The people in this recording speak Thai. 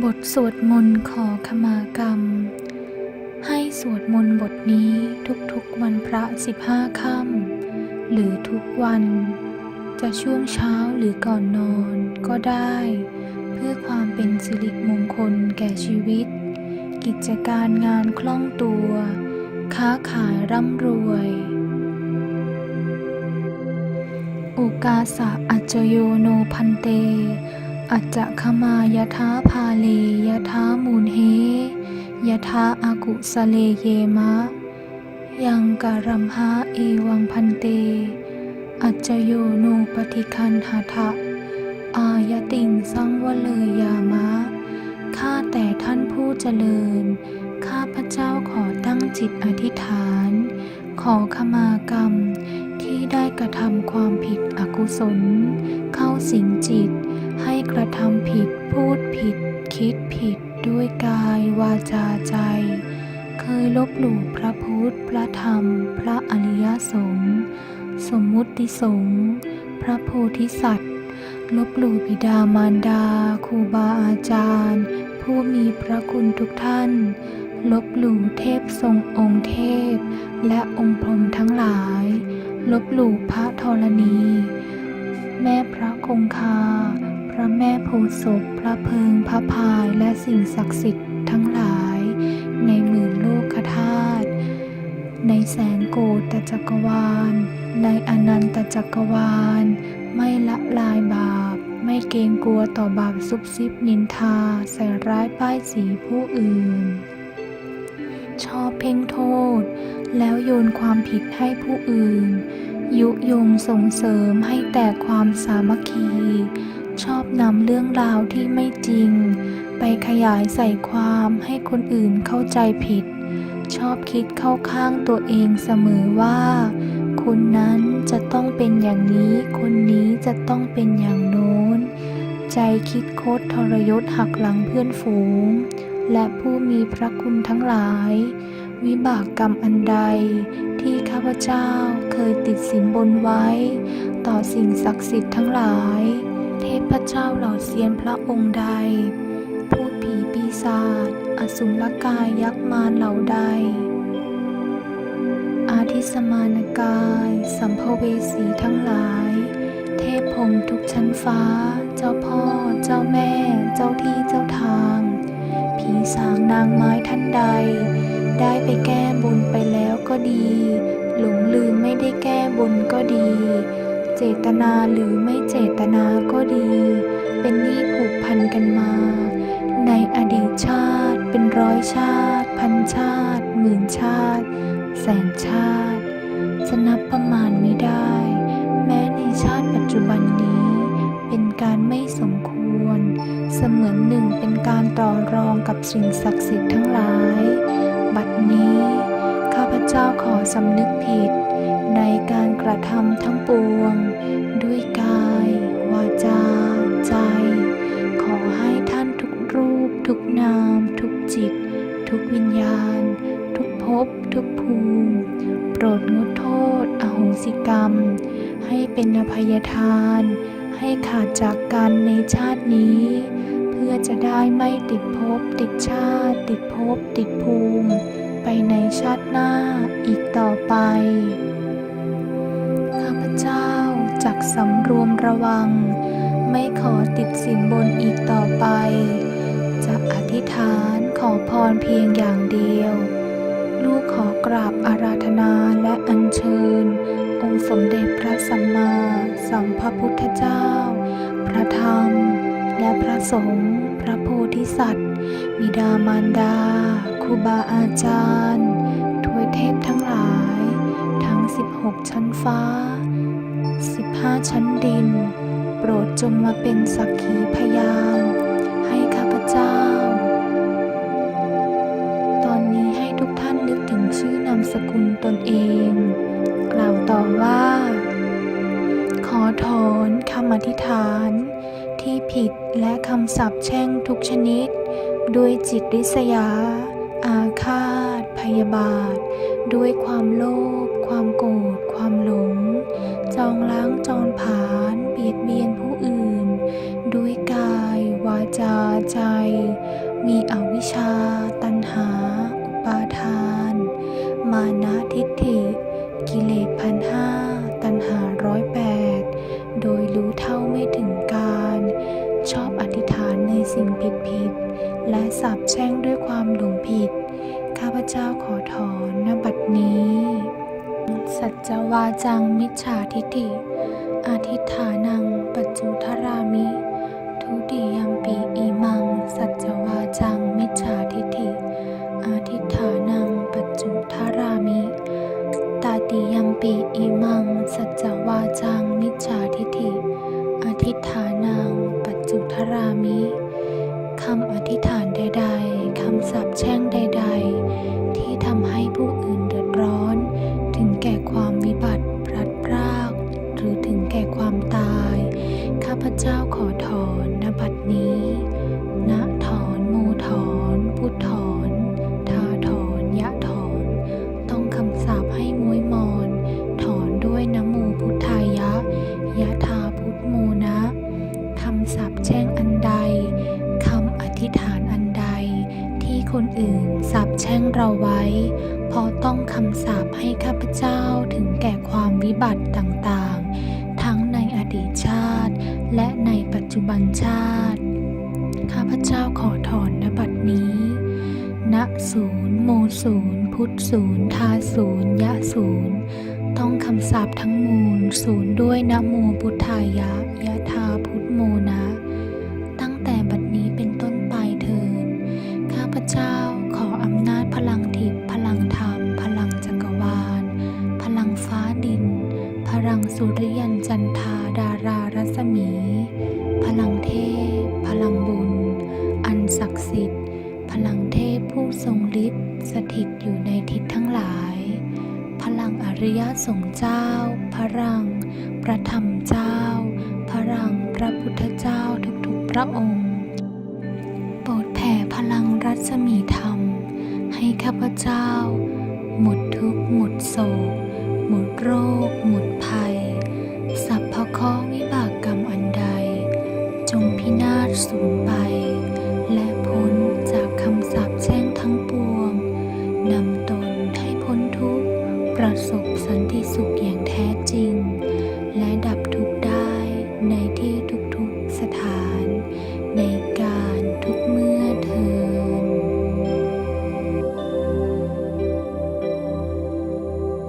บทสวดมนต์ขอขมากรรม ให้สวดมนต์บทนี้ทุกๆวันพระสิบห้าค่ำหรือทุกวัน จะช่วงเช้าหรือก่อนนอนก็ได้ เพื่อความเป็นสิริมงคลแก่ชีวิต กิจการงานคล่องตัว ค้าขายร่ำรวยอุกาสะอัจจโยโนพันเต อัจจะขมายะทาพาเลยะทามูลเฮยะทาอากุสเลเยมะ ยังการัมหาเอวังพันเต อัจจโยโนปฏิคันหาทะอายติงสังวะเลยยามะ ข้าแต่ท่านผู้เจริญ ข้าพระเจ้าขอตั้งจิตอธิษฐาน ขอขมากรรมที่ได้กระทำความผิดอกุศล เข้าสิงจิต กระทำผิดพูดผิด คิดผิดด้วยกายวาจาใจ เคยลบหลู่พระพุทธ พระธรรม พระอริยสงฆ์สมมุติสงฆ์พระโพธิสัตว์ ลบหลู่บิดามารดาครูบาอาจารย์ ผู้มีพระคุณทุกท่าน ลบหลู่เทพทรงองค์เทพ และองค์พรหมทั้งหลาย ลบหลู่พระธรณี แม่พระคงคา พระแม่โพธิ์ศพพระเพิงพระพายและสิ่งศักดิ์สิทธิ์ทั้งหลาย ในหมื่นโลกธาตุในแสนโกฏจักรวาล ในอนันตจักรวาล ไม่ละลายบาป ไม่เกรงกลัวต่อบาปซุบซิบนินทา ใส่ร้ายป้ายสีผู้อื่น ชอบเพ่งโทษ แล้วโยนความผิดให้ผู้อื่น ยุยงส่งเสริมให้แตกความสามัคคี ชอบนำเรื่องราวที่ไม่จริง ไปขยายใส่ความให้คนอื่นเข้าใจผิด ชอบคิดเข้าข้างตัวเองเสมอว่า คนนั้นจะต้องเป็นอย่างนี้ คนนี้จะต้องเป็นอย่างโน้น ใจคิดคดทรยศหักหลังเพื่อนฝูง และผู้มีพระคุณทั้งหลาย วิบากกรรมอันใดที่ข้าพเจ้าเคยติดสินบนไว้ ต่อสิ่งศักดิ์สิทธิ์ทั้งหลาย เทพเจ้าเหล่าเซียนพระองค์ใด พูดผีปีศาจอสุรกายยักษ์มารเหล่าใด อาทิสมานกาย สัมภเวสีทั้งหลาย เทพพรมทุกชั้นฟ้า เจ้าพ่อ เจ้าแม่ เจ้าที่เจ้าทาง ผีสางนางไม้ท่านใด ได้ไปแก้บนไปแล้วก็ดี หลงลืมไม่ได้แก้บนก็ดี จตนาหรือไม่เจตนาก็ดี เป็นหนี้ผูกพันกันมา ในอดีตชาติเป็นร้อยชาติ พันชาติ หมื่นชาติ แสนชาติ จะนับประมาณไม่ได้ แม้ในชาติปัจจุบันนี้ เป็นการไม่สมควร เสมือนหนึ่งเป็นการต่อรองกับสิ่งศักดิ์สิทธิ์ทั้งหลาย บัดนี้ ข้าพเจ้าขอสำนึกผิด ในการกระทำทั้งปวง ด้วยกาย วาจา ใจ ขอให้ท่านทุกรูป ทุกนาม ทุกจิต ทุกวิญญาณ ทุกภพ ทุกภูมิ โปรดงดโทษ อโหสิกรรม ให้เป็นอภัยทาน ให้ขาดจากกันในชาตินี้ เพื่อจะได้ไม่ติดภพติดชาติ ติดภพติดภูมิไปในชาติหน้าอีกต่อไป สำรวมระวัง ไม่ขอติดสินบนอีกต่อไป จะอธิษฐานขอพรเพียงอย่างเดียว ลูกขอกราบอาราธนาและอัญเชิญ องค์สมเด็จพระสัมมาสัมพุทธเจ้า พระธรรม และพระสงฆ์พระโพธิสัตว์ บิดามารดาครูบาอาจารย์ ทวยเทพทั้งหลาย ทั้ง 16 ชั้นฟ้า 15ชั้นดิน โปรดจงมาเป็นสักขีพยานให้ข้าพเจ้า ตอนนี้ให้ทุกท่านนึกถึงชื่อนามสกุลตนเอง กล่าวต่อว่า ขอถอนคำอธิษฐาน ที่ผิดและคำสาปแช่งทุกชนิด ด้วยจิตริษยา อาฆาต พยาบาท ด้วยความโลภความโกรธความหลง จองล้างจองผาญเบียดเบียนผู้อื่น ด้วยกาย วาจาใจ มีอวิชชา ตัณหา อุปาทาน มานะทิฏฐิ กิเลสพันห้าตัณหาร้อยแปดโดยรู้เท่าไม่ถึงการ ชอบอธิษฐานในสิ่งผิดผิดและสาบแช่งด้วยความหลงผิด ข้าพเจ้าขอถอนนบัดนี้ สัจวาจังมิจฉาทิฏฐิอธิฐานัง ปัจจุทรามิ ทุติยัมปีอิมัง สัจวาจังมิจฉาทิฏฐิอธิฐานัง ปัจจุทรามิ ตาติยัมปีอิมัง สัจ พเจ้าขอถอนนบัดนี้นะถอนโมถอนพุทถอนทาถอนยะถอน ต้องคำสาปให้มวยมอน ถอนด้วยนโมพุทธายะ ยะทาพุทโมนะคำสาปแช่งอันใดคำอธิษฐานอันใด ที่คนอื่นสาปแช่งเราไว้ เพราะต้องคำสาปให้ข้าพเจ้าถึงแก่ความวิบัติต่างๆ ตชาติ และในปัจจุบันชาติ ข้าพเจ้าขอถอนนบัดนี้ ณศูนย์โมศูนย์พุทธศูนย์ทาศูนย์ยะศูนย์ต้องคำสาปทั้งมูล ศูนย์ด้วยนะโมพุทธายะยะทาพุทธโมนะ พลังสุริยันจันทาดารารัศมี พลังเทพ พลังบุญ อันศักดิ์สิทธิ์ พลังเทพผู้ทรงฤทธิ์สถิตอยู่ในทิศทั้งหลาย พลังอริยสงฆ์เจ้า พลังพระธรรมเจ้า พลังพระพุทธเจ้าทุกๆพระองค์โปรดแผ่พลังรัศมีธรรม ให้ข้าพเจ้า หมดทุกข์หมดโศก หมดโรค หมด ภัยสัพพะเคราะห์วิบากกรรมอันใด จงพินาศสูญ